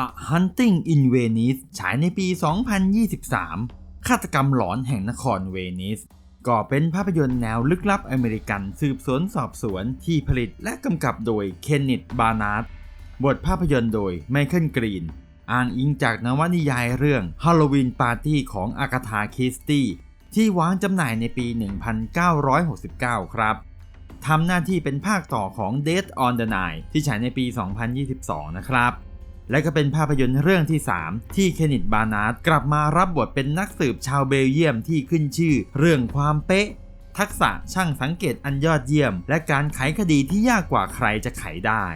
A Hunting in Venice ฉายในปี 2023 ฆาตกรรมหลอนแห่งนครเวนิส ก็เป็นภาพยนตร์แนวลึกลับอเมริกันสืบสวนสอบสวนที่ผลิตและกำกับโดยเคนนิตบานาร์ดบทภาพยนตร์โดยไมเคิลกรีน อ้างอิงจากนวนิยายเรื่อง Halloween Party ของอากาธาคิสตี้ที่วางจำหน่ายในปี 1969 ครับทำหน้าที่เป็นภาคต่อของ Dead on the Nile ที่ฉายในปี 2022 นะครับ และก็เป็นภาพยนตร์เรื่องที่ 3 ที่เคนนิตบานาร์ดกลับมารับบทเป็นนักสืบชาวเบลเยียมที่ขึ้นชื่อ เรื่องความเป๊ะ ทักษะช่างสังเกตอันยอดเยี่ยม และการไขคดีที่ยากกว่าใครจะไขได้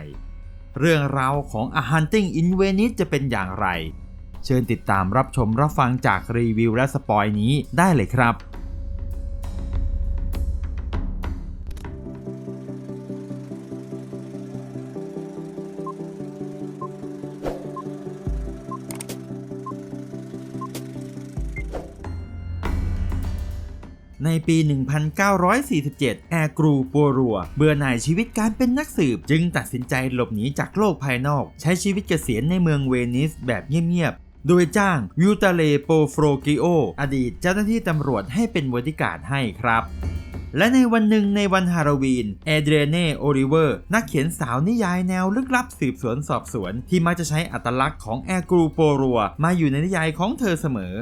เรื่องราวของ A Hunting in Venice จะเป็นอย่างไร เชิญติดตามรับชมรับฟังจากรีวิวและสปอยนี้ได้เลยครับ ปี 1947 แอร์กรูปัวรัว เบื่อหน่ายชีวิตการเป็นนักสืบ จึงตัดสินใจหลบหนีจากโลกภายนอก ใช้ชีวิตเกษียณในเมืองเวนิสแบบเงียบๆโดยจ้างวิวตาเลโปโฟรกิโอ อดีตเจ้าหน้าที่ตำรวจให้เป็นบริการให้ครับ และในวันหนึ่งในวันฮาโลวีน เอเดรเน่โอริเวอร์ นักเขียนสาวนิยายแนวลึกลับสืบสวนสอบสวน ที่มักจะใช้อัตลักษณ์ของแอร์กรูโปรัว มาอยู่ในนิยายของเธอเสมอ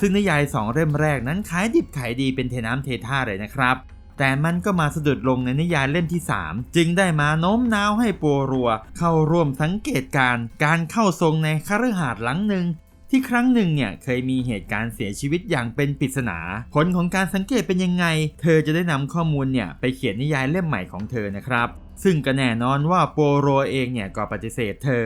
ซึ่งนิยายสองเล่มแรกนั้นขายดิบขายดีเป็นเทน้ำเทท่าเลยนะครับ แต่มันก็มาสะดุดลงในนิยายเล่มที่ 3 จึงได้มาโน้มน้าวให้ปัวรัว เข้าร่วมสังเกตการการเข้าทรงในคฤหาสน์หลังหนึ่งที่ครั้งหนึ่งเนี่ยเคยมีเหตุการณ์เสียชีวิตอย่างเป็นปริศนา ผลของการสังเกตเป็นยังไง เธอจะได้นำข้อมูลเนี่ยไปเขียนนิยายเล่มใหม่ของเธอนะครับ ซึ่งก็แน่นอนว่าโปโรเองเนี่ยก็ปฏิเสธเธอ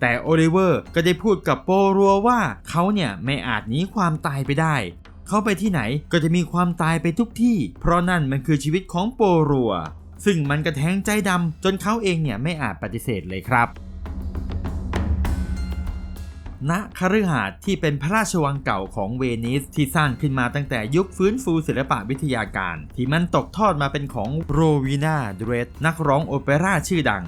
แต่โอลิเวอร์ก็ได้พูดกับโปรัวว่าเขาเนี่ยไม่อาจหนีความตายไปได้ เขาไปที่ไหนก็จะมีความตายไปทุกที่ เพราะนั่นมันคือชีวิตของโปรัว ซึ่งมันกระแทงใจดำจนเขาเองเนี่ยไม่อาจปฏิเสธเลยครับณคฤหาสน์ที่เป็นพระราชวังเก่าของเวนิสที่สร้างขึ้นมาตั้งแต่ยุคฟื้นฟูศิลปะวิทยาการ ที่มันตกทอดมาเป็นของโรวีนาเดรดนักร้องโอเปร่าชื่อดัง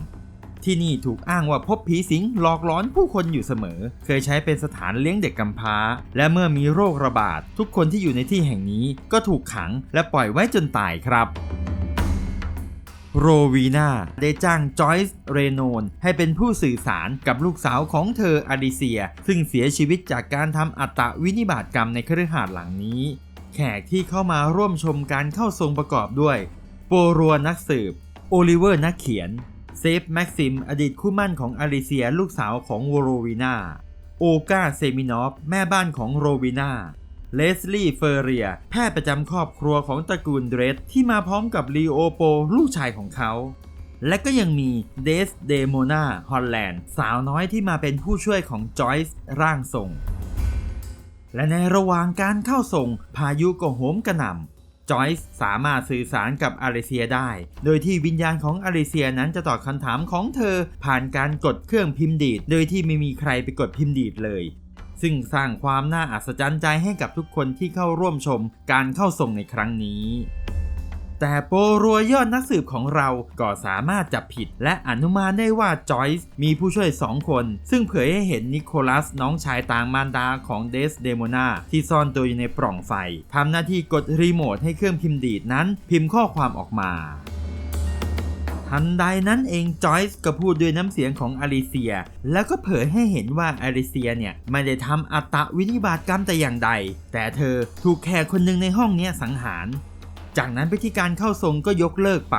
ที่นี่ถูกอ้างว่าพบผีสิงหลอกหลอนผู้คนอยู่เสมอ เคยใช้เป็นสถานเลี้ยงเด็กกำพร้า และเมื่อมีโรคระบาด ทุกคนที่อยู่ในที่แห่งนี้ก็ถูกขังและปล่อยไว้จนตายครับโรวีนาได้จ้างจอยส์เรโนนให้เป็นผู้สื่อสารกับลูกสาวของเธออดิเซีย ซึ่งเสียชีวิตจากการทำอัตวินิบาตกรรมในคฤหาสน์หลังนี้ แขกที่เข้ามาร่วมชมการเข้าทรงประกอบด้วย โปรัวนักสืบ โอลิเวอร์นักเขียน เซฟแม็กซิม อดีตคู่มั่นของอลิเซียลูกสาวของโรวีนาโอกาเซมินอฟ แม่บ้านของโรวีนาเลสลี่เฟอร์เรีย แพทย์ประจำครอบครัวของตระกูลเดรสที่มาพร้อมกับลีโอโป ลูกชายของเขา และก็ยังมีเดสเดโมนาฮอลแลนด์สาวน้อยที่มาเป็นผู้ช่วยของจอยส์ร่างทรงและในระหว่างการเข้าส่ง พายุก็โหมกระหน่ำ จอยส์สามารถสื่อสารกับอาริเซียได้ โดยที่วิญญาณของอาริเซียนั้นจะตอบคำถามของเธอผ่านการกดเครื่องพิมพ์ดีด โดยที่ไม่มีใครไปกดพิมพ์ดีดเลย ซึ่งสร้างความน่าอัศจรรย์ใจให้กับทุกคนที่เข้าร่วมชมการเข้าส่งในครั้งนี้ แต่โปรัวยอดนักสืบของเราก็สามารถจับผิด และอนุมานได้ว่าจอยส์มีผู้ช่วยสองคน ซึ่งเผยให้เห็นนิโคลัสน้องชายต่างมารดาของเดสเดโมนาที่ซ่อนตัวอยู่ในปล่องไฟทำหน้าที่กดรีโมทให้เครื่องพิมพ์ดีดนั้น พิมพ์ข้อความออกมาทันใดนั้นเองจอยส์ก็พูดด้วยน้ำเสียงของอลิเซีย แล้วก็เผยให้เห็นว่าอลิเซียเนี่ย ไม่ได้ทำอัตวินิบาตกรรมแต่อย่างใด แต่เธอถูกแขกคนหนึ่งในห้องนี้สังหาร จากนั้นพิธีการเข้าทรงก็ยกเลิกไป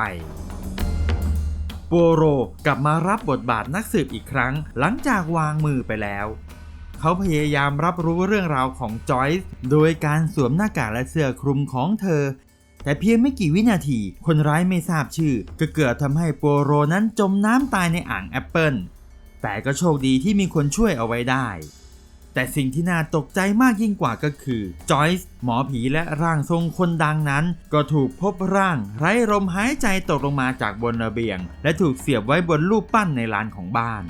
โปโรกลับมารับบทบาทนักสืบอีกครั้ง หลังจากวางมือไปแล้ว เขาพยายามรับรู้เรื่องราวของจอยส์โดยการสวมหน้ากากและเสื้อคลุมของเธอ แต่เพียงไม่กี่วินาที คนร้ายไม่ทราบชื่อ ก็เกิดทำให้โปโรนั้นจมน้ำตายในอ่างแอปเปิลแต่ก็โชคดีที่มีคนช่วยเอาไว้ได้ แต่สิ่งที่น่าตกใจมากยิ่งกว่าก็คือจอยส์หมอผีและร่างทรงคนดังนั้น ก็ถูกพบร่าง ไร้ลมหายใจตกลงมาจากบนระเบียง และถูกเสียบไว้บนรูปปั้นในลานของบ้าน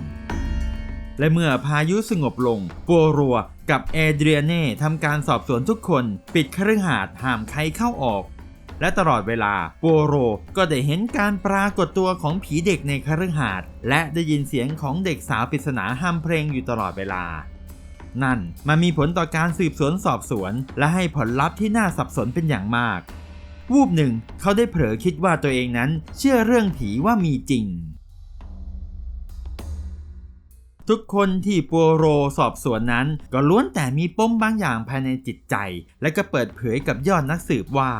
และเมื่อพายุสงบลงปัวรัวกับเอเดรียเน่ทำการสอบสวนทุกคน ปิดคฤหาสน์ห้ามใครเข้าออก และตลอดเวลาโปโรก็ได้เห็นการปรากฏตัวของผีเด็กในคฤหาสน์และได้ยินเสียงของเด็กสาวปริศนาห้ามเพลงอยู่ตลอดเวลา นั่น มันมีผลต่อการสืบสวนสอบสวน และให้ผลลัพธ์ที่น่าสับสนเป็นอย่างมาก วูบหนึ่ง เขาได้เผลอคิดว่าตัวเองนั้น เชื่อเรื่องผีว่ามีจริง ทุกคนที่ปัวโรสอบสวนนั้น ก็ล้วนแต่มีปมบางอย่างภายในจิตใจ และก็เปิดเผยกับยอดนักสืบว่า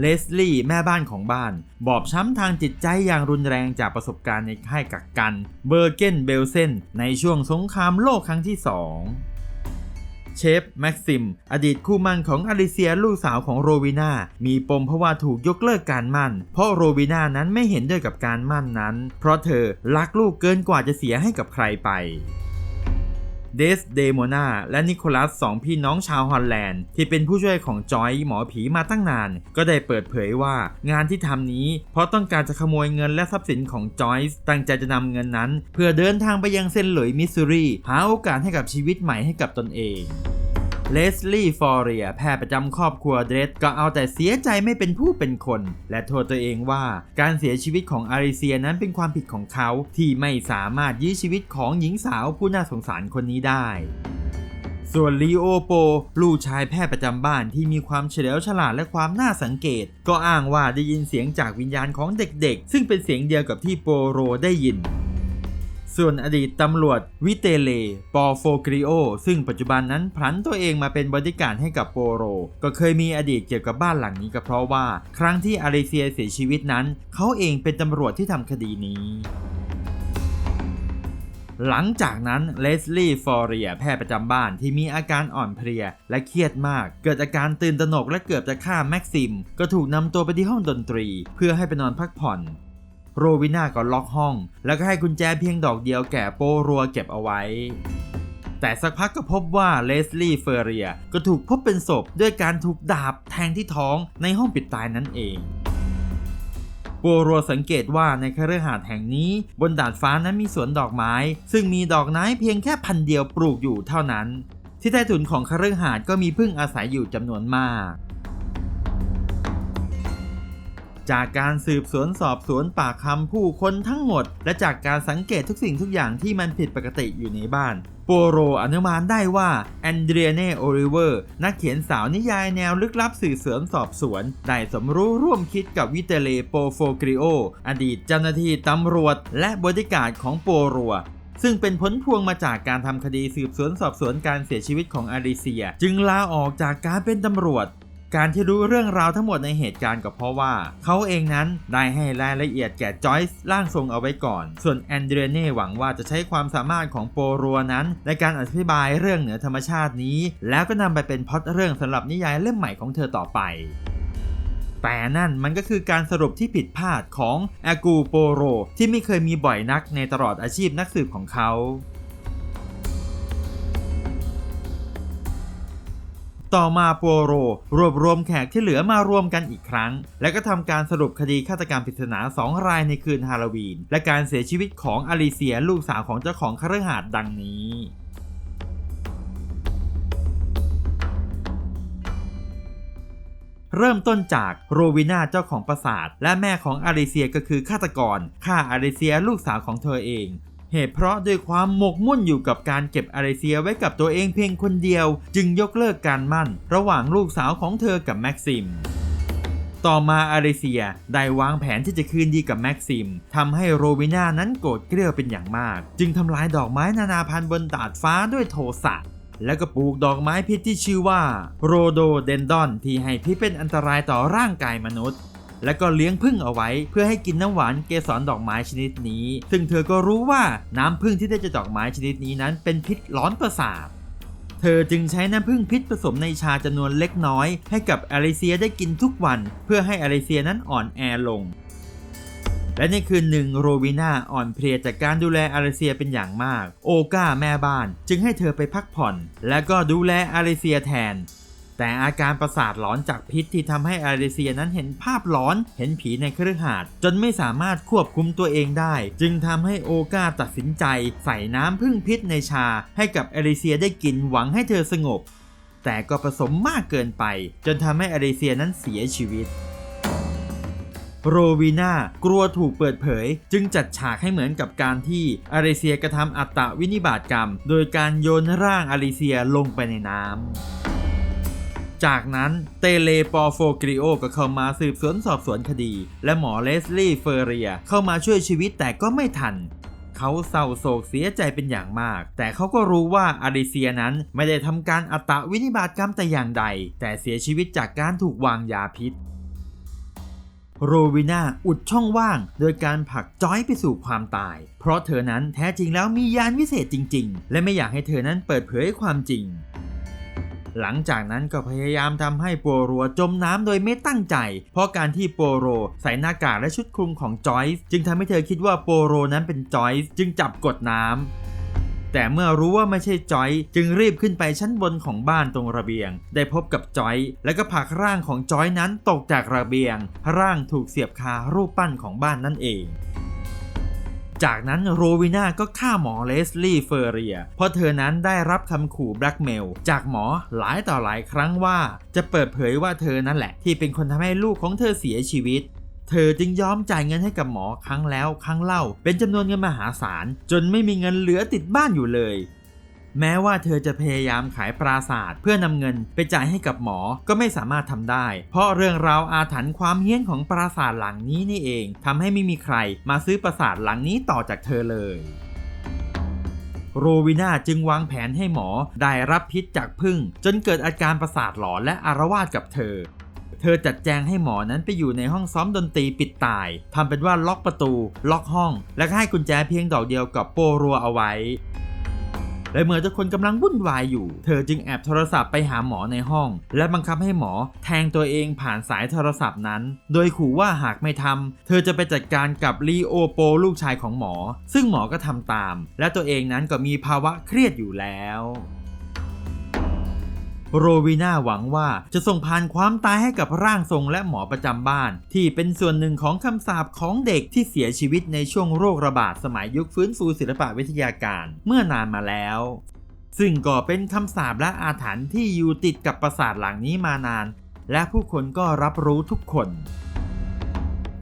เลสลี่แม่บ้านของบ้าน บอบช้ำทางจิตใจอย่างรุนแรงจากประสบการณ์ในค่ายกักกัน เบอร์เกนเบลเซนในช่วงสงครามโลกครั้งที่สองเชฟแม็กซิม อดีตคู่มั่นของอลิเซียลูกสาวของโรวินามีปมเพราะว่าถูกยกเลิกการมั่น เพราะโรวินานั้นไม่เห็นด้วยกับการมั่นนั้น เพราะเธอรักลูกเกินกว่าจะเสียให้กับใครไป เดสเดโมนาและนิโคลัสสองพี่น้องชาวฮอลแลนด์ ที่เป็นผู้ช่วยของจอยหมอผีมาตั้งนาน ก็ได้เปิดเผยว่างานที่ทำนี้ เพราะต้องการจะขโมยเงินและทรัพย์สินของจอยส์ตั้งใจจะนำเงินนั้น เพื่อเดินทางไปยังเซนหลุยมิสซูรีหาโอกาสให้กับชีวิตใหม่ให้กับตนเอง เลสลี่ฟอร์เรียแพทย์ประจำครอบครัวเดรดก็เอาแต่เสียใจไม่เป็นผู้เป็นคน และโทษตัวเองว่าการเสียชีวิตของอาริเซียนั้นเป็นความผิดของเขา ที่ไม่สามารถยื้อชีวิตของหญิงสาวผู้น่าสงสารคนนี้ได้ส่วนลีโอโป ลูกชายแพทย์ประจำบ้านที่มีความเฉลียวฉลาดและความน่าสังเกต ก็อ้างว่าได้ยินเสียงจากวิญญาณของเด็กๆ ซึ่งเป็นเสียงเดียวกับที่โปโรได้ยิน ส่วนอดีตตำรวจวิเตเล ปอโฟกริโอ ซึ่งปัจจุบันนั้นพลันตัวเองมาเป็นบริการให้กับโปโร ก็เคยมีอดีตเกี่ยวกับบ้านหลังนี้ก็เพราะว่า ครั้งที่อาริเซียเสียชีวิตนั้น เขาเองเป็นตำรวจที่ทำคดีนี้หลังจากนั้นเลสลี่ฟอร์เรียแพทย์ประจำบ้านที่มีอาการอ่อนเพลียและเครียดมาก เกิดอาการตื่นตระหนกและเกือบจะฆ่าแม็กซิม ก็ถูกนำตัวไปที่ห้องดนตรี เพื่อให้ไปนอนพักผ่อน โรวิน่าก็ล็อกห้อง แล้วก็ให้กุญแจเพียงดอกเดียวแก่โปรัวเก็บเอาไว้ แต่สักพักก็พบว่าเลสลี่เฟอร์เรียก็ถูกพบเป็นศพด้วยการถูกดาบแทงที่ท้องในห้องปิดตายนั่นเองโปรัวสังเกตว่าในคฤหาสน์แห่งนี้ บนดาดฟ้านั้นมีสวนดอกไม้ ซึ่งมีดอกไม้เพียงแค่พันเดียวปลูกอยู่เท่านั้น ที่ใต้ถุนของคฤหาสน์ก็มีพึ่งอาศัยอยู่จำนวนมาก จากการสืบสวนสอบสวนปากคำผู้คนทั้งหมด และจากการสังเกตทุกสิ่งทุกอย่างที่มันผิดปกติอยู่ในบ้านโปโรอนุมานได้ว่าแอนเดรียเนโอริเวอร์ นักเขียนสาวนิยายแนวลึกลับสืบสวนสอบสวน ได้สมรู้ร่วมคิดกับวิเตเลโปโฟกริโอ อดีตเจ้าหน้าที่ตำรวจ และบริการของโปโรซึ่งเป็นผลพวงมาจากการทำคดีสืบสวนสอบสวนการเสียชีวิตของอาริเซีย จึงลาออกจากการเป็นตำรวจ การที่รู้เรื่องราวทั้งหมดในเหตุการณ์ก็เพราะว่า เขาเองนั้นได้ให้รายละเอียดแก่จอยส์ร่างทรงเอาไว้ก่อน ส่วนแอนเดรเน่หวังว่าจะใช้ความสามารถของโปรัวนั้น ในการอธิบายเรื่องเหนือธรรมชาตินี้ แล้วก็นำไปเป็นพล็อตเรื่องสำหรับนิยายเล่มใหม่ของเธอต่อไปแต่นั่นมันก็คือการสรุปที่ผิดพลาดของอากูโปโร ที่ไม่เคยมีบ่อยนักในตลอดอาชีพนักสืบของเขา ต่อมาโปโร รวบรวมแขกที่เหลือมารวมกันอีกครั้ง และก็ทำการสรุปคดีฆาตกรรมปริศนา2รายในคืนฮาโลวีน และการเสียชีวิตของอลิเซียลูกสาวของเจ้าของคฤหาสน์ดังนี้เริ่มต้นจากโรวินาเจ้าของปราสาท และแม่ของอาริเซียก็คือฆาตกรฆ่าอาริเซียลูกสาวของเธอเอง เหตุเพราะด้วยความหมกมุ่นอยู่กับการเก็บอาริเซียไว้กับตัวเองเพียงคนเดียว จึงยกเลิกการมั่น ระหว่างลูกสาวของเธอกับแม็กซิมต่อมาอาริเซียได้วางแผนที่จะคืนดีกับแม็กซิมทำให้โรวิน่านั้นโกรธเกรี้ยวเป็นอย่างมาก จึงทำลายดอกไม้นานาพันธุ์บนดาดฟ้าด้วยโทสะแล้วก็ปลูกดอกไม้พิษที่ชื่อว่า โรโดเดนดอนที่ให้พิษเป็นอันตรายต่อร่างกายมนุษย์ แล้วก็เลี้ยงผึ้งเอาไว้ เพื่อให้กินน้ำหวานเกสรดอกไม้ชนิดนี้ ซึ่งเธอก็รู้ว่าน้ำผึ้งที่ได้จากดอกไม้ชนิดนี้นั้นเป็นพิษร้อนประสาทเธอจึงใช้น้ำผึ้งพิษผสมในชาจำนวนเล็กน้อย ให้กับอลิเซียได้กินทุกวัน เพื่อให้อลิเซียนั้นอ่อนแอลง และในคืนหนึ่งโรวิน่าอ่อนเพลียจากการดูแลอาริเซียเป็นอย่างมาก โอกาแม่บ้าน จึงให้เธอไปพักผ่อน และก็ดูแลอาริเซียแทน แต่อาการประสาทหลอนจากพิษที่ทำให้อาริเซียนั้นเห็นภาพหลอน เห็นผีในเครือหาสน์จนไม่สามารถควบคุมตัวเองได้ จึงทำให้โอกาตัดสินใจ ใส่น้ำพึ่งพิษในชา ให้กับอาริเซียได้กินหวังให้เธอสงบ แต่ก็ผสมมากเกินไป จนทำให้อลิเซียนั้นเสียชีวิตโรวีนากลัวถูกเปิดเผย จึงจัดฉากให้เหมือนกับการที่อาริเซียกระทำอัตตวินิบาตกรรม โดยการโยนร่างอาริเซียลงไปในน้ำ จากนั้นเตเลปอโฟกริโอก็เข้ามาสืบสวนสอบสวนคดี และหมอเลสลี่เฟอร์เรียเข้ามาช่วยชีวิตแต่ก็ไม่ทันเขาเศร้าโศกเสียใจเป็นอย่างมาก แต่เขาก็รู้ว่าอาริเซียนั้นไม่ได้ทำการอัตวินิบาตกรรมแต่อย่างใด แต่เสียชีวิตจากการถูกวางยาพิษ โรวิน่าอุดช่องว่าง โดยการผลักจอยไปสู่ความตาย เพราะเธอนั้นแท้จริงแล้วมียานวิเศษจริง ๆ และไม่อยากให้เธอนั้นเปิดเผยความจริง หลังจากนั้นก็พยายามทำให้โปโรจมน้ำโดยไม่ตั้งใจ เพราะการที่โปโรใส่หน้ากากและชุดคลุมของจอยส์จึงทำให้เธอคิดว่าโปโรนั้นเป็นจอยส์จึงจับกดน้ำแต่เมื่อรู้ว่าไม่ใช่จอย จึงรีบขึ้นไปชั้นบนของบ้านตรงระเบียง ได้พบกับจอย แล้วก็ผลักร่างของจอยนั้นตกจากระเบียง ร่างถูกเสียบคารูปปั้นของบ้านนั่นเอง จากนั้นโรวิน่าก็ฆ่าหมอเลสลี่เฟอร์เรีย เพราะเธอนั้นได้รับคำขู่แบล็กเมลจากหมอหลายต่อหลายครั้งว่า จะเปิดเผยว่าเธอนั่นแหละ ที่เป็นคนทำให้ลูกของเธอเสียชีวิตเธอจึงยอมจ่ายเงินให้กับหมอครั้งแล้วครั้งเล่า เป็นจำนวนเงินมหาศาล จนไม่มีเงินเหลือติดบ้านอยู่เลย แม้ว่าเธอจะพยายามขายปราสาทเพื่อนำเงินไปจ่ายให้กับหมอก็ไม่สามารถทำได้ เพราะเรื่องราวอาถรรพ์ความเฮี้ยนของปราสาทหลังนี้นี่เองทำให้ไม่มีใครมาซื้อปราสาทหลังนี้ต่อจากเธอเลยโรวิน่าจึงวางแผนให้หมอได้รับพิษจากพึ่ง จนเกิดอาการประสาทหลอนและอารวาสกับเธอ เธอจัดแจงให้หมอนั้นไปอยู่ในห้องซ้อมดนตรีปิดตายทำเป็นว่าล็อกประตู ล็อกห้อง และให้กุญแจเพียงดอกเดียวกับโปรัวเอาไว้ และเมื่อทุกคนกำลังวุ่นวายอยู่ เธอจึงแอบโทรศัพท์ไปหาหมอในห้อง และบังคับให้หมอแทงตัวเองผ่านสายโทรศัพท์นั้น โดยขู่ว่าหากไม่ทำเธอจะไปจัดการกับลีโอโปลูกชายของหมอ ซึ่งหมอก็ทำตาม และตัวเองนั้นก็มีภาวะเครียดอยู่แล้ว โรวีนาหวังว่าจะส่งผ่านความตายให้กับร่างทรงและหมอประจำบ้าน ที่เป็นส่วนหนึ่งของคำสาปของเด็กที่เสียชีวิตในช่วงโรคระบาดสมัยยุคฟื้นฟูศิลปะวิทยาการเมื่อนานมาแล้วซึ่งก็เป็นคำสาปและอาถรรพ์ที่อยู่ติดกับปราสาทหลังนี้มานาน และผู้คนก็รับรู้ทุกคน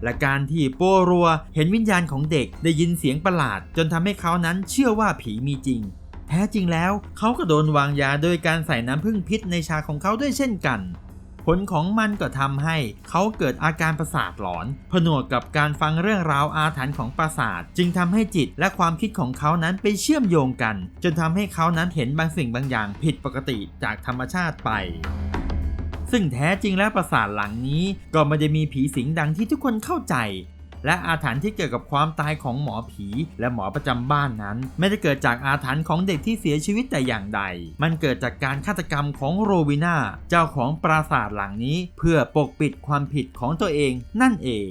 และการที่โปรัวเห็นวิญญาณของเด็กได้ยินเสียงประหลาด จนทำให้เขานั้นเชื่อว่าผีมีจริง แท้จริงแล้วเขาก็โดนวางยาโดยการใส่น้ำผึ้งพิษในชาของเขาด้วยเช่นกันผลของมันก็ทำให้เขาเกิดอาการประสาทหลอน ผนวกกับการฟังเรื่องราวอาถรรพ์ของปราสาท จึงทำให้จิตและความคิดของเขานั้นไปเชื่อมโยงกัน จนทำให้เขานั้นเห็นบางสิ่งบางอย่างผิดปกติจากธรรมชาติไป ซึ่งแท้จริงแล้วปราสาทหลังนี้ก็ไม่ได้มีผีสิงดังที่ทุกคนเข้าใจ และอาถรรพ์ที่เกี่ยวกับความตายของหมอผี และหมอประจำบ้านนั้น ไม่ได้เกิดจากอาถรรพ์ของเด็กที่เสียชีวิตแต่อย่างใด มันเกิดจากการฆาตกรรมของโรวิน่าเจ้าของปราสาทหลังนี้เพื่อปกปิดความผิดของตัวเองนั่นเอง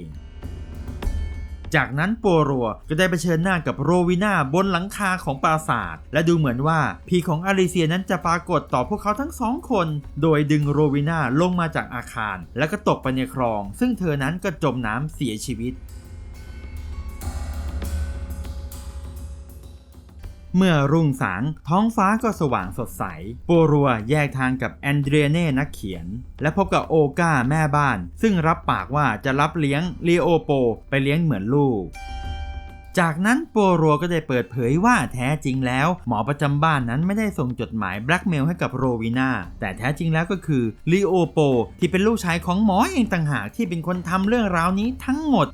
จากนั้นโปรัวก็ได้ไปเชิญหน้ากับโรวิน่าบนหลังคาของปราสาท และดูเหมือนว่าผีของอาริเซียนั้นจะปรากฏต่อพวกเขาทั้งสองคน โดยดึงโรวิน่าลงมาจากอาคาร แล้วก็ตกไปในคลอง ซึ่งเธอนั้นก็จมน้ำเสียชีวิต เมื่อรุ่งสางท้องฟ้าก็สว่างสดใสโปรัวแยกทางกับแอนเดรียเน่นักเขียน และพบกับโอกาแม่บ้าน ซึ่งรับปากว่าจะรับเลี้ยงลีโอโปไปเลี้ยงเหมือนลูกจากนั้นโปรัวก็ได้เปิดเผยว่าแท้จริงแล้ว หมอประจำบ้านนั้นไม่ได้ส่งจดหมายแบล็กเมลให้กับโรวิน่าแต่แท้จริงแล้วก็คือลีโอโปที่เป็นลูกชายของหมอเองต่างหากที่เป็นคนทำเรื่องราวนี้ทั้งหมด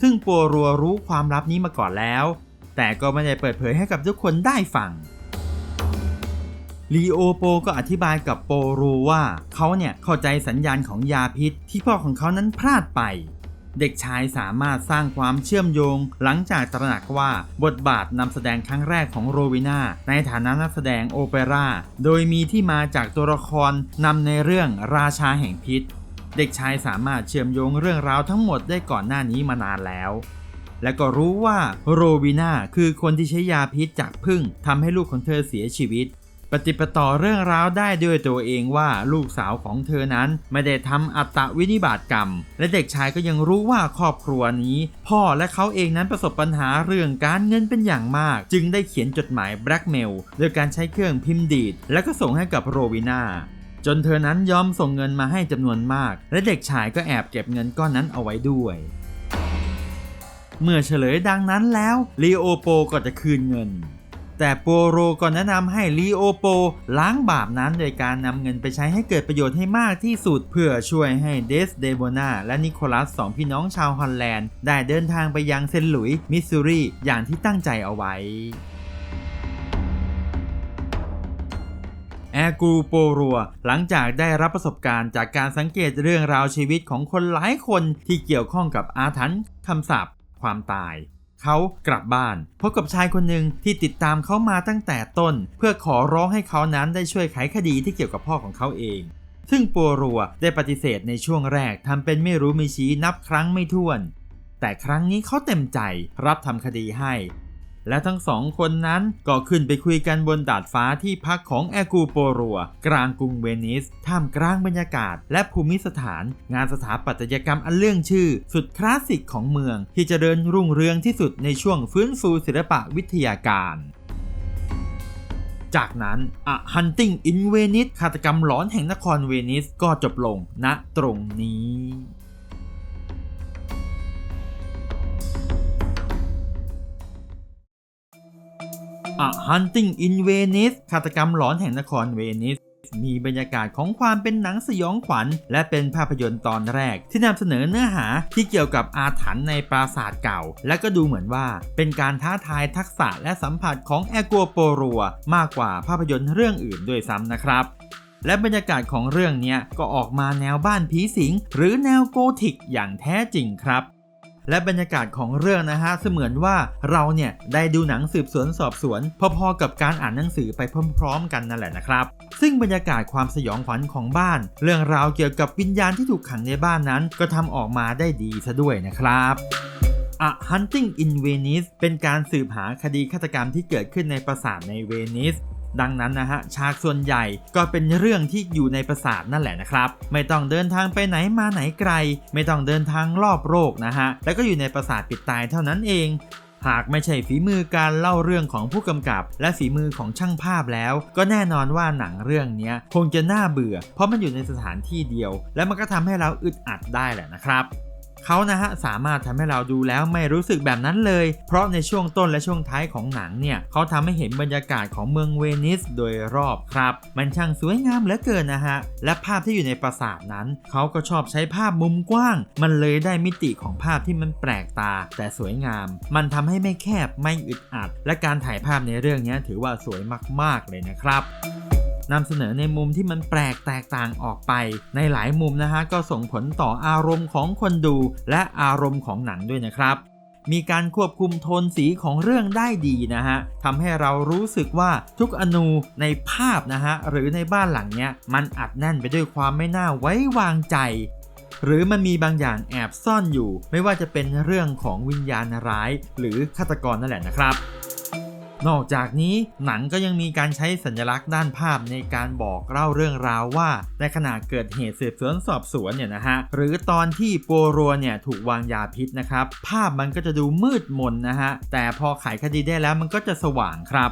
ซึ่งโปรัวรู้ความลับนี้มาก่อนแล้ว แต่ก็ไม่ได้เปิดเผยให้กับทุกคนได้ฟังลีโอโปก็อธิบายกับโปรูว่าเขาเนี่ยเข้าใจสัญญาณของยาพิษที่พ่อของเขานั้นพลาดไป เด็กชายสามารถสร้างความเชื่อมโยง หลังจากตระหนักว่าบทบาทนำแสดงครั้งแรกของโรวิน่าในฐานะนักแสดงโอเปร่า โดยมีที่มาจากตัวละครนำในเรื่องราชาแห่งพิษ เด็กชายสามารถเชื่อมโยงเรื่องราวทั้งหมดได้ก่อนหน้านี้มานานแล้ว และก็รู้ว่าโรวิน่าคือคนที่ใช้ยาพิษจากพึ่งทำให้ลูกของเธอเสียชีวิต ปฏิปต่อเรื่องราวได้ด้วยตัวเองว่าลูกสาวของเธอนั้นไม่ได้ทำอัตวินิบาตกรรม และเด็กชายก็ยังรู้ว่าครอบครัวนี้ พ่อและเขาเองนั้นประสบปัญหาเรื่องการเงินเป็นอย่างมาก จึงได้เขียนจดหมายแบล็กเมลโดยการใช้เครื่องพิมพ์ดีด แล้วก็ส่งให้กับโรวิน่าจนเธอนั้นยอมส่งเงินมาให้จำนวนมาก และเด็กชายก็แอบเก็บเงินก้อนนั้นเอาไว้ด้วย เมื่อเฉลยดังนั้นแล้วลีโอโปก็จะคืนเงิน แต่โปโรก็แนะนำให้ลีโอโปล้างบาปนั้นโดยการนำเงินไปใช้ให้เกิดประโยชน์ให้มากที่สุด เพื่อช่วยให้เดสเดโบนาและนิโคลัสสองพี่น้องชาวฮอลแลนด์ ได้เดินทางไปยังเซนต์หลุยส์มิสซูรี อย่างที่ตั้งใจเอาไว้แอกูโปรัว หลังจากได้รับประสบการณ์จากการสังเกตเรื่องราวชีวิตของคนหลายคนที่เกี่ยวข้องกับอาถรรพ์คำสาป ความตาย เขากลับบ้านพบกับชายคนหนึ่งที่ติดตามเขามาตั้งแต่ต้น เพื่อขอร้องให้เขานั้นได้ช่วยไขคดีที่เกี่ยวกับพ่อของเขาเอง ซึ่งปัวรัวได้ปฏิเสธในช่วงแรกทำเป็นไม่รู้ไม่ชี้นับครั้งไม่ถ้วน แต่ครั้งนี้เขาเต็มใจรับทำคดีให้ และทั้งสองคนนั้นก็ขึ้นไปคุยกันบนดาดฟ้าที่พักของแอกูโปรัว กลางกรุงเวนิส ท่ามกลางบรรยากาศ และภูมิสถาน งานสถาปัตยกรรมอันเรื่องชื่อ สุดคลาสสิกของเมือง ที่เจริญรุ่งเรืองที่สุดในช่วงฟื้นฟูศิลปะวิทยาการจากนั้น A Hunting in Venice ฆาตกรรมหลอนแห่งนครเวนิสก็จบลงณตรงนี้ A Hunting in Venice ฆาตกรรมหลอนแห่งนครเวนิส มีบรรยากาศของความเป็นหนังสยองขวัญ และเป็นภาพยนตร์ตอนแรก ที่นำเสนอเนื้อหาที่เกี่ยวกับอาถรรพ์ในปราสาทเก่า และก็ดูเหมือนว่า เป็นการท้าทายทักษะและสัมผัสของแอกัวโปรัวมากกว่าภาพยนตร์เรื่องอื่นด้วยซ้ำนะครับและบรรยากาศของเรื่องนี้ก็ออกมาแนวบ้านผีสิง หรือแนวโกธิกอย่างแท้จริงครับ และบรรยากาศของเรื่องนะฮะเสมือนว่าเราเนี่ยได้ดูหนังสืบสวนสอบสวน พอๆกับการอ่านหนังสือไปพร้อมๆ กันนั่นแหละนะครับ ซึ่งบรรยากาศความสยองขวัญของบ้าน เรื่องราวเกี่ยวกับวิญญาณที่ถูกขังในบ้านนั้น ก็ทำออกมาได้ดีซะด้วยนะครับ A Hunting in Venice เป็นการสืบหาคดีฆาตกรรมที่เกิดขึ้นในปราสาทในเวนิส ดังนั้นนะฮะฉากส่วนใหญ่ก็เป็นเรื่องที่อยู่ในปราสาทนั่นแหละนะครับ ไม่ต้องเดินทางไปไหนมาไหนไกล ไม่ต้องเดินทางรอบโลกนะฮะแล้วก็อยู่ในปราสาทปิดตายเท่านั้นเองหากไม่ใช่ฝีมือการเล่าเรื่องของผู้กำกับ และฝีมือของช่างภาพแล้ว ก็แน่นอนว่าหนังเรื่องนี้คงจะน่าเบื่อ เพราะมันอยู่ในสถานที่เดียว และมันก็ทำให้เราอึดอัดได้แหละนะครับ เขานะฮะสามารถทำให้เราดูแล้วไม่รู้สึกแบบนั้นเลย เพราะในช่วงต้นและช่วงท้ายของหนังเนี่ยเขาทำให้เห็นบรรยากาศของเมืองเวนิสโดยรอบครับ มันช่างสวยงามเหลือเกินนะฮะ และภาพที่อยู่ในปราสาทนั้น เขาก็ชอบใช้ภาพมุมกว้าง มันเลยได้มิติของภาพที่มันแปลกตา แต่สวยงาม มันทำให้ไม่แคบไม่อึดอัด และการถ่ายภาพในเรื่องนี้ถือว่าสวยมาก ๆ เลยนะครับ นำเสนอในมุมที่มันแปลกแตกต่างออกไป ในหลายมุมนะฮะก็ส่งผลต่ออารมณ์ของคนดู และอารมณ์ของหนังด้วยนะครับมีการควบคุมโทนสีของเรื่องได้ดีนะฮะทำให้เรารู้สึกว่าทุกอนูในภาพนะฮะหรือในบ้านหลังเนี้ยมันอัดแน่นไปด้วยความไม่น่าไว้วางใจ หรือมันมีบางอย่างแอบซ่อนอยู่ ไม่ว่าจะเป็นเรื่องของวิญญาณร้าย หรือฆาตกรนั่นแหละนะครับ นอกจากนี้หนังก็ยังมีการใช้สัญลักษณ์ด้านภาพในการบอกเล่าเรื่องราวว่า ในขณะเกิดเหตุสืบสวนสอบสวนเนี่ยนะฮะหรือตอนที่ปัวรัวเนี่ยถูกวางยาพิษนะครับภาพมันก็จะดูมืดมนนะฮะแต่พอไขคดีได้แล้วมันก็จะสว่างครับ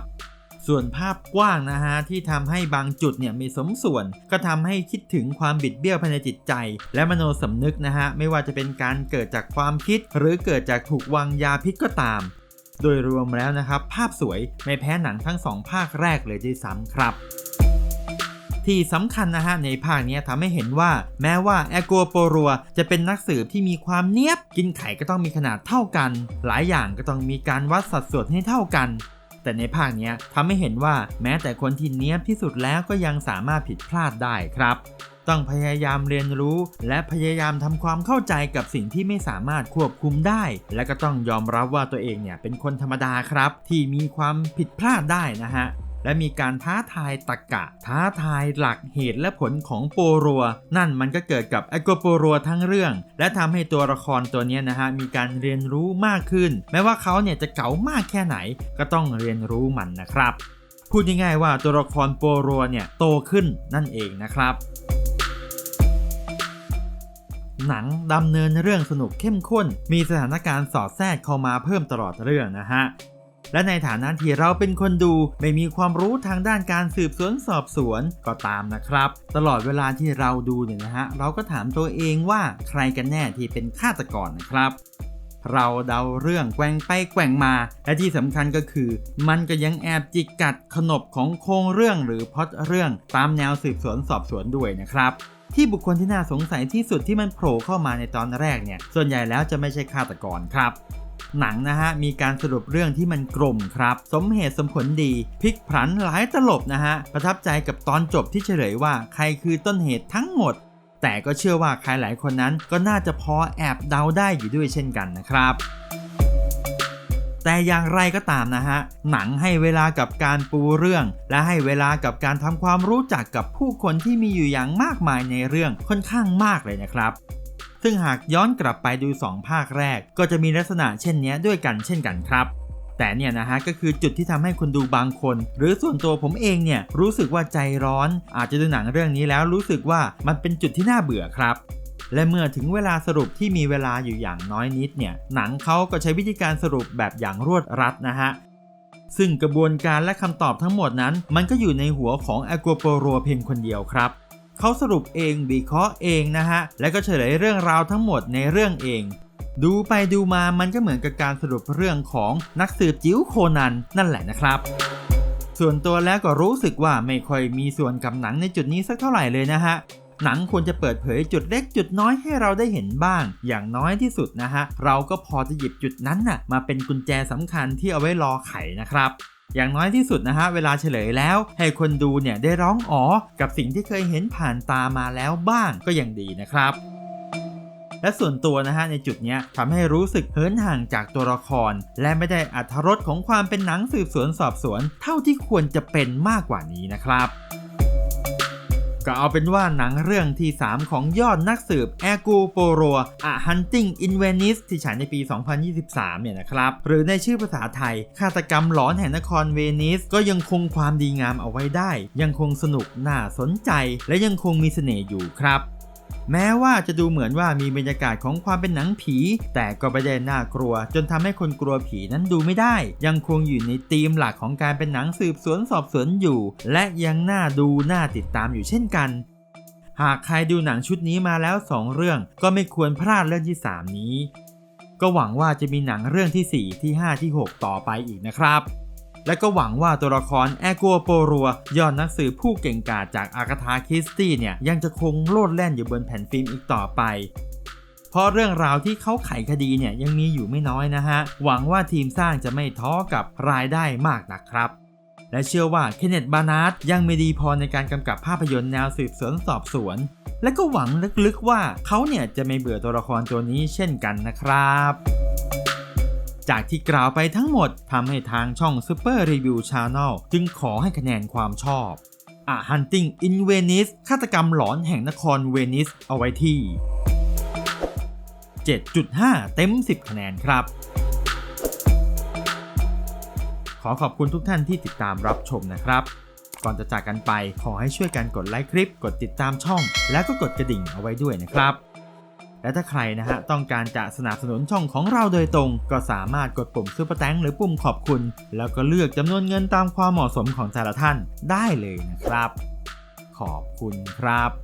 ส่วนภาพกว้างนะฮะที่ทำให้บางจุดเนี่ยมีสมส่วน ก็ทำให้คิดถึงความบิดเบี้ยวภายในจิตใจ และมโนสำนึกนะฮะไม่ว่าจะเป็นการเกิดจากความคิด หรือเกิดจากถูกวางยาพิษก็ตาม โดยรวมแล้วนะครับ ภาพสวยไม่แพ้หนังทั้งสองภาคแรกเลยด้วยซ้ำครับที่สำคัญนะฮะในภาคนี้ทำให้เห็นว่า แม้ว่าแอโกโปรัวจะเป็นนักสืบที่มีความเนียบ กินไข่ก็ต้องมีขนาดเท่ากัน หลายอย่างก็ต้องมีการวัดสัดส่วนให้เท่ากัน แต่ในภาคนี้ทำให้เห็นว่าแม้แต่คนที่เนี้ยบที่สุดแล้วก็ยังสามารถผิดพลาดได้ครับ ต้องพยายามเรียนรู้ และพยายามทำความเข้าใจกับสิ่งที่ไม่สามารถควบคุมได้ และก็ต้องยอมรับว่าตัวเองเนี่ยเป็นคนธรรมดาครับ ที่มีความผิดพลาดได้นะฮะและมีการท้าทายตรกกะ ท้าทายหลักเหตุและผลของโปรัว นั่นมันก็เกิดกับไอโกโปรัวทั้งเรื่อง และทำให้ตัวละครตัวนี้นะฮะมีการเรียนรู้มากขึ้น แม้ว่าเขาเนี่ยจะเก๋ามากแค่ไหนก็ต้องเรียนรู้มันนะครับ พูดง่ายๆว่าตัวละครโปรัวเนี่ยโตขึ้นนั่นเองนะครับ หนังดำเนินเรื่องสนุกเข้มข้น มีสถานการณ์สอดแทรกเข้ามาเพิ่มตลอดเรื่องนะฮะและในฐานะที่เราเป็นคนดูไม่มีความรู้ทางด้านการสืบสวนสอบสวนก็ตามนะครับ ตลอดเวลาที่เราดูเนี่ยนะฮะเราก็ถามตัวเองว่าใครกันแน่ที่เป็นฆาตกรนะครับ เราเดาเรื่องแกว่งไปแกว่งมา และที่สำคัญก็คือ มันก็ยังแอบจิกกัดขนบของโครงเรื่องหรือพ็อตเรื่องตามแนวสืบสวนสอบสวนด้วยนะครับ ที่บุคคลที่น่าสงสัยที่สุดที่มันโผล่เข้ามาในตอนแรกเนี่ย ส่วนใหญ่แล้วจะไม่ใช่ฆาตกรครับ หนังนะฮะ มีการสรุปเรื่องที่มันกลมครับ สมเหตุสมผลดีพลิกผันหลายตลบนะฮะ ประทับใจกับตอนจบที่เฉลยว่าใครคือต้นเหตุทั้งหมด แต่ก็เชื่อว่าใครหลายคนนั้นก็น่าจะพอแอบเดาได้อยู่ด้วยเช่นกันนะครับ แต่อย่างไรก็ตามนะฮะ หนังให้เวลากับการปูเรื่อง และให้เวลากับการทำความรู้จักกับผู้คนที่มีอยู่อย่างมากมายในเรื่องค่อนข้างมากเลยนะครับ ซึ่งหากย้อนกลับไปดู 2 ภาคแรก ก็จะมีลักษณะเช่นนี้ด้วยกันเช่นกันครับแต่เนี่ยนะฮะก็คือจุดที่ทำให้คนดูบางคน หรือส่วนตัวผมเองเนี่ยรู้สึกว่าใจร้อน อาจจะดูหนังเรื่องนี้แล้วรู้สึกว่ามันเป็นจุดที่น่าเบื่อครับ และเมื่อถึงเวลาสรุปที่มีเวลาอยู่อย่างน้อยนิดเนี่ยหนังเขาก็ใช้วิธีการสรุปแบบอย่างรวดรัดนะฮะซึ่งกระบวนการและคำตอบทั้งหมดนั้น มันก็อยู่ในหัวของอ g กัวโปโรเพียงคนเดียวครับเขาสรุปเองวิเคราะห์เองนะฮะ และก็เฉลยเรื่องราวทั้งหมดในเรื่องเอง ดูไปดูมามันก็เหมือนกับการสรุปเรื่องของนักสืบจิ๋วโคนันนั่นแหละนะครับ ส่วนตัวแล้วก็รู้สึกว่าไม่ค่อยมีส่วนกับหนังในจุดนี้สักเท่าไหร่เลยนะฮะ หนังควรจะเปิดเผยจุดเล็กจุดน้อยให้เราได้เห็นบ้าง อย่างน้อยที่สุดนะฮะ เราก็พอจะหยิบจุดนั้นน่ะมาเป็นกุญแจสำคัญที่เอาไว้รอไขนะครับอย่างน้อยที่สุดนะฮะ เวลาเฉลยแล้ว ให้คนดูเนี่ยได้ร้องอ๋อ กับสิ่งที่เคยเห็นผ่านตามาแล้วบ้างก็ยังดีนะครับ และส่วนตัวนะฮะ ในจุดนี้ทำให้รู้สึกเหินห่างจากตัวละคร และไม่ได้อัธรสของความเป็นหนังสืบสวนสอบสวน เท่าที่ควรจะเป็นมากกว่านี้นะครับ ก็เอาเป็นว่าหนังเรื่องที่ 3 ของยอดนักสืบแอกูโปโรอะฮันติงอินเวนิสที่ฉายในปี 2023 เนี่ยนะครับ หรือในชื่อภาษาไทย ฆาตกรรมหลอนแห่งนครเวนิส ก็ยังคงความดีงามเอาไว้ได้ ยังคงสนุกน่าสนใจ และยังคงมีเสน่ห์อยู่ครับ แม้ว่าจะดูเหมือนว่ามีบรรยากาศของความเป็นหนังผี แต่ก็ไม่ได้น่ากลัว จนทำให้คนกลัวผีนั้นดูไม่ได้ ยังคงอยู่ในธีมหลักของการเป็นหนังสืบสวนสอบสวนอยู่ และยังน่าดูน่าติดตามอยู่เช่นกัน หากใครดูหนังชุดนี้มาแล้ว 2 เรื่อง ก็ไม่ควรพลาดเรื่องที่ 3 นี้ ก็หวังว่าจะมีหนังเรื่องที่ 4 ที่ 5 ที่ 6 ต่อไปอีกนะครับ และก็หวังว่าตัวละครแอกัวโปรัวยอดนักสืบผู้เก่งกาจจากอากาธาคิสตี้เนี่ยยังจะคงโลดแล่นอยู่บนแผ่นฟิล์มอีกต่อไปเพราะเรื่องราวที่เขาไขคดีเนี่ยยังมีอยู่ไม่น้อยนะฮะ หวังว่าทีมสร้างจะไม่ท้อกับรายได้มากนะครับ และเชื่อว่าเคนเนตบานาร์ดยังไม่ดีพอในการกำกับภาพยนตร์แนวสืบสวนสอบสวน และก็หวังลึกๆว่าเขาเนี่ยจะไม่เบื่อตัวละครตัวนี้เช่นกันนะครับ จากที่กล่าวไปทั้งหมดทำให้ทางช่อง Super Review Channel จึงขอให้คะแนนความชอบ A Hunting in Venice ฆาตกรรมหลอนแห่งนครเวนิสเอาไว้ที่ 7.5 เต็ม 10 คะแนนครับ ขอขอบคุณทุกท่านที่ติดตามรับชมนะครับ ก่อนจะจากกันไปขอให้ช่วยกันกดไลค์คลิป กดติดตามช่อง แล้วก็กดกระดิ่งเอาไว้ด้วยนะครับ และถ้าใครนะฮะต้องการจะสนับสนุนช่องของเราโดยตรง ก็สามารถกดปุ่มซูเปอร์แตงหรือปุ่มขอบคุณ แล้วก็เลือกจำนวนเงินตามความเหมาะสมของแต่ละท่านได้เลยนะครับ ขอบคุณครับ